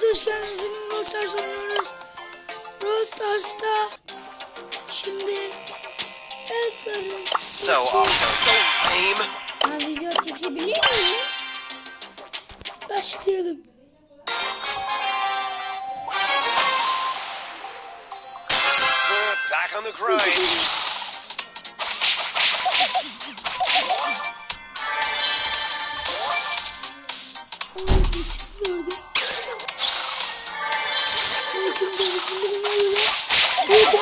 hepiniz hoş geldiniz. Brawl Stars oynuyoruz. Brawl Stars'ta şimdi Edgar'ı So awesome, so lame. Ben video çekebilir miyim? Başlayalım. Back on the grind. This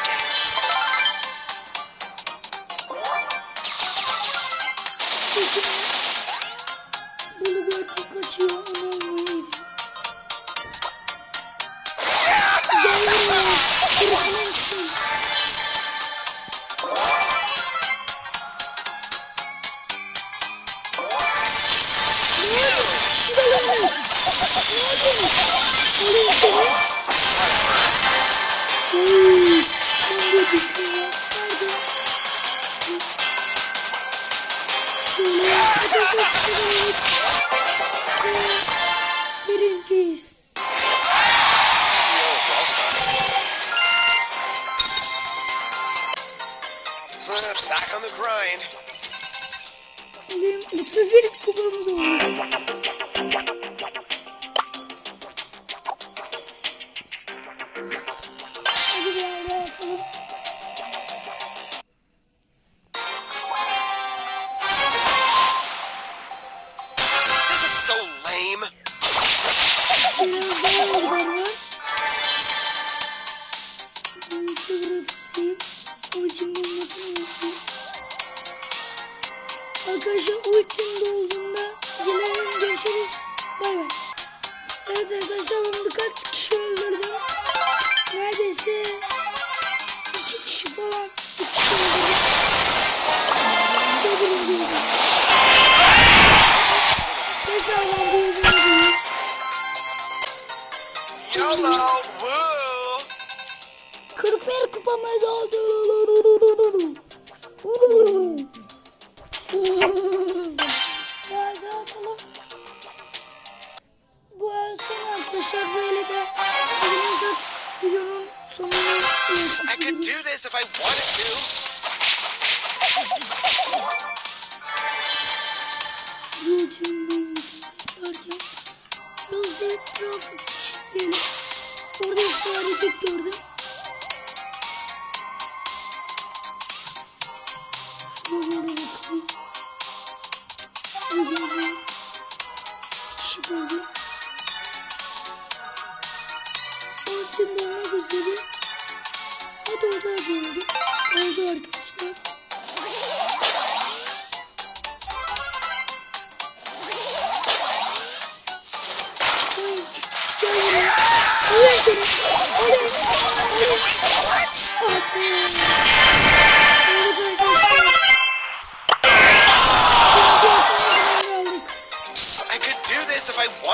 game. Bunu Birinciyiz. Back on the grind. Benim 31 kupamız oldu. Hadi bir yerde atalım. This is so lame. Biraz daha Arkadaşlar ultim dolduğunda gelelim görüşürüz. Bay bay. Evet arkadaşlar ben birkaç kişi öldürdüm. Neredeyse iki kişi falan. Üç kişi öldürdüm. Tekrardan birinciyiz. YOLO. Woo. 41 kupamız oldu. Böyle de elimizde videonun sonuna I could do this if I wanted to. YouTube derken biraz da etrafı çizelim. Orada hareket gördüm. Dolmak üzere. Hadi orada gördüm. Oldu arkadaşlar.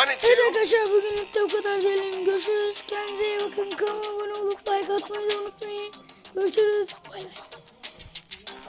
Evet arkadaşlar bugünlük de bu kadar diyelim. Görüşürüz. Kendinize iyi bakın. Kanalıma abone olup like atmayı da unutmayın. Görüşürüz. Bay bay.